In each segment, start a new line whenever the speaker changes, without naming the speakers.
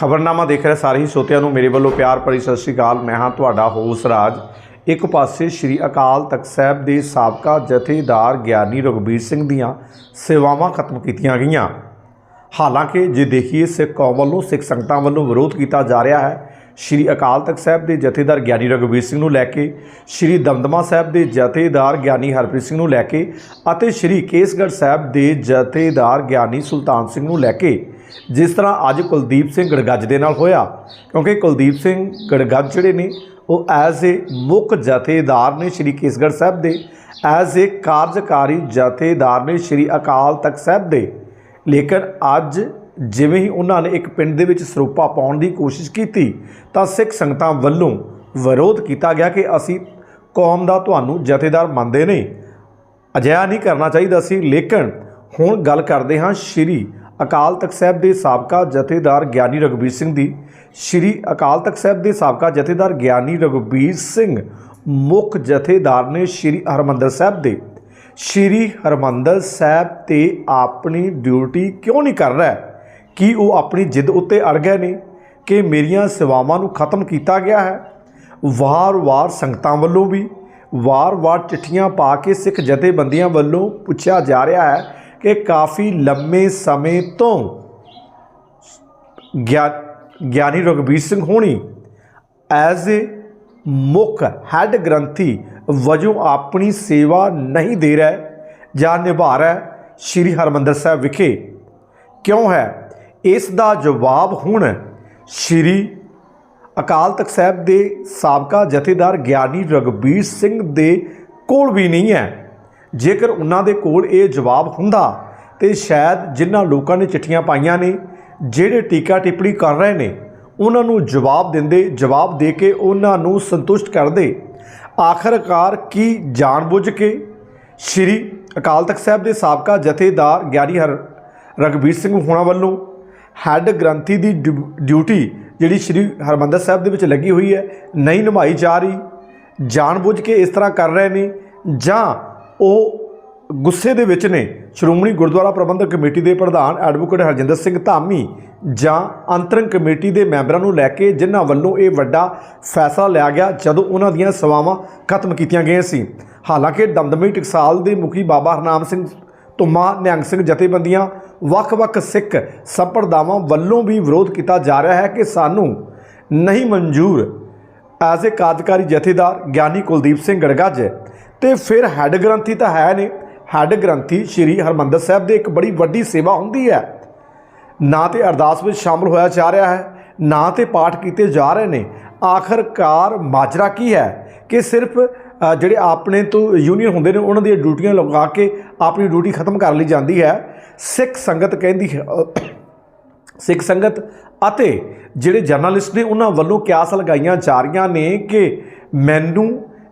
ਖਬਰਨਾਮਾ ਦੇਖ ਰਹੇ ਸਾਰੇ ਹੀ ਸੋਤਿਆਂ ਨੂੰ ਮੇਰੇ ਵੱਲੋਂ ਪਿਆਰ ਭਰੀ ਸਤਿ ਸ਼੍ਰੀ ਅਕਾਲ। ਮੈਂ ਹਾਂ ਤੁਹਾਡਾ ਹੋਸ ਰਾਜ। ਇੱਕ ਪਾਸੇ ਸ੍ਰੀ ਅਕਾਲ ਤਖਤ ਸਾਹਿਬ ਦੇ ਸਾਬਕਾ ਜਥੇਦਾਰ ਗਿਆਨੀ ਰਘਬੀਰ ਸਿੰਘ ਦੀਆਂ ਸੇਵਾਵਾਂ ਖਤਮ ਕੀਤੀਆਂ ਗਈਆਂ। ਹਾਲਾਂਕਿ ਜੇ ਦੇਖੀਏ, ਸਿੱਖ ਕੌਮ ਵੱਲੋਂ, ਸਿੱਖ ਸੰਗਤਾਂ ਵੱਲੋਂ ਵਿਰੋਧ ਕੀਤਾ ਜਾ ਰਿਹਾ ਹੈ। ਸ਼੍ਰੀ ਅਕਾਲ ਤਖਤ ਸਾਹਿਬ ਦੇ ਜਥੇਦਾਰ ਗਿਆਨੀ ਰਘਬੀਰ ਸਿੰਘ ਨੂੰ ਲੈ ਕੇ, ਸ਼੍ਰੀ ਦਮਦਮਾ ਸਾਹਿਬ ਦੇ ਜਥੇਦਾਰ ਗਿਆਨੀ ਹਰਪ੍ਰੀਤ ਸਿੰਘ ਨੂੰ ਲੈ ਕੇ ਅਤੇ ਸ਼੍ਰੀ ਕੇਸਗੜ੍ਹ ਸਾਹਿਬ ਦੇ ਜਥੇਦਾਰ ਗਿਆਨੀ ਸੁਲਤਾਨ ਸਿੰਘ ਨੂੰ ਲੈ ਕੇ ਜਿਸ ਤਰ੍ਹਾਂ ਅੱਜ ਕੁਲਦੀਪ ਸਿੰਘ ਗੜਗੱਜ ਦੇ ਨਾਲ ਹੋਇਆ, ਕਿਉਂਕਿ ਕੁਲਦੀਪ ਸਿੰਘ ਗੜਗੱਜ ਜਿਹੜੇ ਨੇ, ਉਹ ਐਜ਼ ਏ ਮੁੱਖ ਜਥੇਦਾਰ ਨੇ ਸ਼੍ਰੀ ਕੇਸਗੜ੍ਹ ਸਾਹਿਬ ਦੇ ਐਜ਼ ਏ ਕਾਰਜਕਾਰੀ ਜਥੇਦਾਰ ਨੇ ਸ਼੍ਰੀ ਅਕਾਲ ਤਖਤ ਸਾਹਿਬ ਦੇ। ਲੇਕਿਨ ਅੱਜ ਜਿਵੇਂ ਹੀ ਉਹਨਾਂ ਨੇ ਇੱਕ ਪਿੰਡ ਦੇ ਵਿੱਚ ਸਰੂਪਾ ਪਾਉਣ ਦੀ ਕੋਸ਼ਿਸ਼ ਕੀਤੀ, ਤਾਂ ਸਿੱਖ ਸੰਗਤਾਂ ਵੱਲੋਂ ਵਿਰੋਧ ਕੀਤਾ ਗਿਆ ਕਿ ਅਸੀਂ ਕੌਮ ਦਾ ਤੁਹਾਨੂੰ ਜਥੇਦਾਰ ਮੰਨਦੇ ਨਹੀਂ। ਅਜਿਹਾ ਨਹੀਂ ਕਰਨਾ ਚਾਹੀਦਾ ਸੀ, ਲੇਕਿਨ ਹੁਣ ਗੱਲ ਕਰਦੇ ਹਾਂ ਸ਼੍ਰੀ ਅਕਾਲ ਤਖਤ ਸਾਹਿਬ ਦੇ ਸਾਬਕਾ ਜਥੇਦਾਰ ਗਿਆਨੀ ਰਘਬੀਰ ਸਿੰਘ ਦੀ, ਸ਼੍ਰੀ ਅਕਾਲ ਤਖਤ ਸਾਹਿਬ ਦੇ ਸਾਬਕਾ ਜਥੇਦਾਰ ਗਿਆਨੀ ਰਘਬੀਰ ਸਿੰਘ ਮੁੱਖ ਜਥੇਦਾਰ ਨੇ ਸ਼੍ਰੀ ਹਰਮੰਦਰ ਸਾਹਿਬ ਦੇ। ਸ਼੍ਰੀ ਹਰਮੰਦਰ ਸਾਹਿਬ ਤੇ ਆਪਣੀ ਡਿਊਟੀ ਕਿਉਂ ਨਹੀਂ ਕਰ ਰਿਹਾ? ਕੀ ਉਹ ਆਪਣੀ ਜਿੱਦ ਉੱਤੇ ਅੜ ਗਏ ਨੇ ਕਿ ਮੇਰੀਆਂ ਸੇਵਾਵਾਂ ਨੂੰ ਖਤਮ ਕੀਤਾ ਗਿਆ ਹੈ? ਵਾਰ-ਵਾਰ ਸੰਗਤਾਂ ਵੱਲੋਂ ਵੀ, ਵਾਰ-ਵਾਰ ਚਿੱਠੀਆਂ ਪਾ ਕੇ ਸਿੱਖ ਜਥੇਬੰਦੀਆਂ ਵੱਲੋਂ ਪੁੱਛਿਆ ਜਾ ਰਿਹਾ ਹੈ ਕਿ ਕਾਫੀ ਲੰਮੇ ਸਮੇਂ ਤੋਂ ਗਿਆ- ਗਿਆਨੀ ਰਘਬੀਰ ਸਿੰਘ ਹੋਣੀ ਐਜ਼ ਏ ਮੁੱਖ ਹੈੱਡ ਗ੍ਰੰਥੀ ਵਜੋਂ ਆਪਣੀ ਸੇਵਾ ਨਹੀਂ ਦੇ ਰਿਹਾ ਜਾਂ ਨਿਭਾ ਰਿਹਾ ਸ਼੍ਰੀ ਹਰਮੰਦਰ ਸਾਹਿਬ ਵਿਖੇ। ਕਿਉਂ ਹੈ? ਇਸ ਦਾ ਜਵਾਬ ਹੁਣ ਸ਼੍ਰੀ ਅਕਾਲ ਤਖਤ ਸਾਹਿਬ ਦੇ ਸਾਬਕਾ ਜਥੇਦਾਰ ਗਿਆਨੀ ਰਗਬੀਰ ਸਿੰਘ ਦੇ ਕੋਲ ਵੀ ਨਹੀਂ ਹੈ। ਜੇਕਰ ਉਹਨਾਂ ਦੇ ਕੋਲ ਇਹ ਜਵਾਬ ਹੁੰਦਾ, ਤੇ ਸ਼ਾਇਦ ਜਿਨ੍ਹਾਂ ਲੋਕਾਂ ਨੇ ਚਿੱਠੀਆਂ ਪਾਈਆਂ ਨੇ, ਜਿਹੜੇ ਟੀਕਾ ਟਿੱਪਣੀ ਕਰ ਰਹੇ ਨੇ, ਉਹਨਾਂ ਨੂੰ ਜਵਾਬ ਦਿੰਦੇ, ਜਵਾਬ ਦੇ ਕੇ ਉਹਨਾਂ ਨੂੰ ਸੰਤੁਸ਼ਟ ਕਰਦੇ। ਆਖਰਕਾਰ ਕੀ ਜਾਣਬੁੱਝ ਕੇ? ਸ਼੍ਰੀ ਅਕਾਲ ਤਖਤ ਸਾਹਿਬ ਦੇ ਸਾਬਕਾ ਜਥੇਦਾਰ ਗਿਆਨੀ ਹਰ ਰਗਬੀਰ ਸਿੰਘ ਹੋਣਾ ਵੱਲੋਂ ਹੈੱਡ ਗ੍ਰੰਥੀ ਦੀ ਡਿਊ- ਡਿਊਟੀ ਜਿਹੜੀ ਸ਼੍ਰੀ ਹਰਮੰਦਰ ਸਾਹਿਬ ਦੇ ਵਿੱਚ ਲੱਗੀ ਹੋਈ ਹੈ, ਨਹੀਂ ਨਿਭਾਈ ਜਾ ਰਹੀ। ਜਾਣਬੁੱਝ ਕੇ ਇਸ ਤਰ੍ਹਾਂ ਕਰ ਰਹੇ ਨੇ ਜਾਂ ਉਹ ਗੁੱਸੇ ਦੇ ਵਿੱਚ ਨੇ। ਸ਼੍ਰੋਮਣੀ ਗੁਰਦੁਆਰਾ ਪ੍ਰਬੰਧਕ ਕਮੇਟੀ ਦੇ ਪ੍ਰਧਾਨ ਐਡਵੋਕੇਟ ਹਰਜਿੰਦਰ ਸਿੰਘ ਧਾਮੀ ਜਾਂ ਅੰਤਰੰਗ ਕਮੇਟੀ ਦੇ ਮੈਂਬਰਾਂ ਨੂੰ ਲੈ ਕੇ ਜਿਨ੍ਹਾਂ ਵੱਲੋਂ ਇਹ ਵੱਡਾ ਫੈਸਲਾ ਲਿਆ ਗਿਆ ਜਦੋਂ ਉਹਨਾਂ ਦੀਆਂ ਸੇਵਾਵਾਂ ਖਤਮ ਕੀਤੀਆਂ ਗਈਆਂ ਸੀ। ਹਾਲਾਂਕਿ ਦਮਦਮੀ ਟਕਸਾਲ ਦੇ ਮੁਖੀ ਬਾਬਾ ਹਰਨਾਮ ਸਿੰਘ ਧੁੰਮਾ ਨਿਹੰਗ ਸਿੰਘ ਜਥੇਬੰਦੀਆਂ, ਵੱਖ-ਵੱਖ ਸਿੱਖ ਸੰਪਰਦਾਵਾਂ ਵੱਲੋਂ ਵੀ ਵਿਰੋਧ ਕੀਤਾ ਜਾ ਰਿਹਾ ਹੈ ਕਿ ਸਾਨੂੰ ਨਹੀਂ ਮਨਜ਼ੂਰ ਐਜ਼ ਏ ਕਾਰਜਕਾਰੀ ਜਥੇਦਾਰ ਗਿਆਨੀ ਕੁਲਦੀਪ ਸਿੰਘ ਗੜਗੱਜ ਤੇ ਫਿਰ ਹੈੱਡ ਗ੍ਰੰਥੀ ਤਾਂ ਹੈ ਨੇ ਹੈੱਡ ਗ੍ਰੰਥੀ ਸ਼੍ਰੀ ਹਰਮੰਦਰ ਸਾਹਿਬ ਦੇ ਇੱਕ ਬੜੀ ਵੱਡੀ ਸੇਵਾ ਹੁੰਦੀ ਹੈ। ਨਾ ਤੇ ਅਰਦਾਸ ਵਿੱਚ ਸ਼ਾਮਲ ਹੋਇਆ ਜਾ ਰਿਹਾ ਹੈ, ਨਾ ਤੇ ਪਾਠ ਕੀਤੇ ਜਾ ਰਹੇ ਨੇ। ਆਖਰਕਾਰ ਮਾਜਰਾ ਕੀ ਹੈ ਕਿ ਸਿਰਫ ਜਿਹੜੇ ਆਪਣੇ ਤੋਂ ਯੂਨੀਅਨ ਹੁੰਦੇ ਨੇ, ਉਹਨਾਂ ਦੀਆਂ ਡਿਊਟੀਆਂ ਲਗਾ ਕੇ ਆਪਣੀ ਡਿਊਟੀ ਖਤਮ ਕਰ ਲਈ ਜਾਂਦੀ ਹੈ। ਸਿੱਖ ਸੰਗਤ ਕਹਿੰਦੀ ਹੈ ਸਿੱਖ ਸੰਗਤ ਅਤੇ ਜਿਹੜੇ ਜਰਨਲਿਸਟ ਨੇ, ਉਹਨਾਂ ਵੱਲੋਂ ਕਿਆਸ ਲਗਾਈਆਂ ਜਾ ਰਹੀਆਂ ਨੇ ਕਿ ਮੈਨੂੰ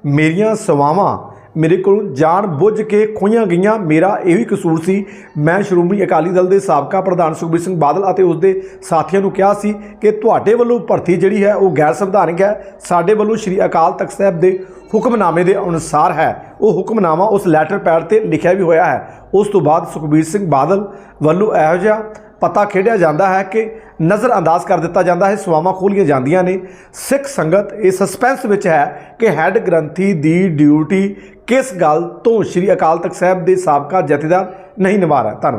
ਮੇਰੀਆਂ ਸੇਵਾਵਾਂ ਮੇਰੇ ਕੋਲ ਜਾਣ ਬੁੱਝ ਕੇ ਖੋਈਆਂ ਗਈਆਂ। ਮੇਰਾ ਇਹ ਵੀ ਕਸੂਰ ਸੀ। ਮੈਂ ਸ਼੍ਰੋਮਣੀ ਅਕਾਲੀ ਦਲ ਦੇ ਸਾਬਕਾ ਪ੍ਰਧਾਨ ਸੁਖਬੀਰ ਸਿੰਘ ਬਾਦਲ ਅਤੇ ਉਸ ਦੇ ਸਾਥੀਆਂ ਨੂੰ ਕਿਹਾ ਸੀ ਕਿ ਤੁਹਾਡੇ ਵੱਲੋਂ ਭਰਤੀ ਜਿਹੜੀ ਹੈ ਉਹ ਗੈਰ ਸੰਵਿਧਾਨਕ ਹੈ। ਸਾਡੇ ਵੱਲੋਂ ਸ਼੍ਰੀ ਅਕਾਲ ਤਖਤ ਸਾਹਿਬ ਦੇ ਹੁਕਮਨਾਮੇ ਦੇ ਅਨੁਸਾਰ ਹੈ। ਉਹ ਹੁਕਮਨਾਮਾ ਉਸ ਲੈਟਰ ਪੈਡ ਤੇ ਲਿਖਿਆ ਵੀ ਹੋਇਆ ਹੈ। ਉਸ ਤੋਂ ਬਾਅਦ ਸੁਖਬੀਰ ਸਿੰਘ ਬਾਦਲ ਵੱਲੋਂ ਇਹੋ ਜਿਹਾ ਪਤਾ ਖੇਡਿਆ ਜਾਂਦਾ ਹੈ ਕਿ ਨਜ਼ਰ ਅੰਦਾਜ਼ ਕਰ ਦਿੱਤਾ ਜਾਂਦਾ ਹੈ। ਸਵਾਵਾਂ ਖੋਲੀਆਂ ਜਾਂਦੀਆਂ ਨੇ। ਸਿੱਖ ਸੰਗਤ ਇਹ ਸਸਪੈਂਸ ਵਿੱਚ ਹੈ ਕਿ ਹੈੱਡ ਗ੍ਰੰਥੀ ਦੀ ਡਿਊਟੀ ਕਿਸ ਗੱਲ ਤੋਂ? ਸ਼੍ਰੀ ਅਕਾਲ ਤਖਤ ਸਾਹਿਬ ਦੇ ਸਾਬਕਾ ਜਥੇਦਾਰ ਨਹੀਂ ਨਿਭਾ ਰਿਹਾ। ਧੰਨਵਾਦ।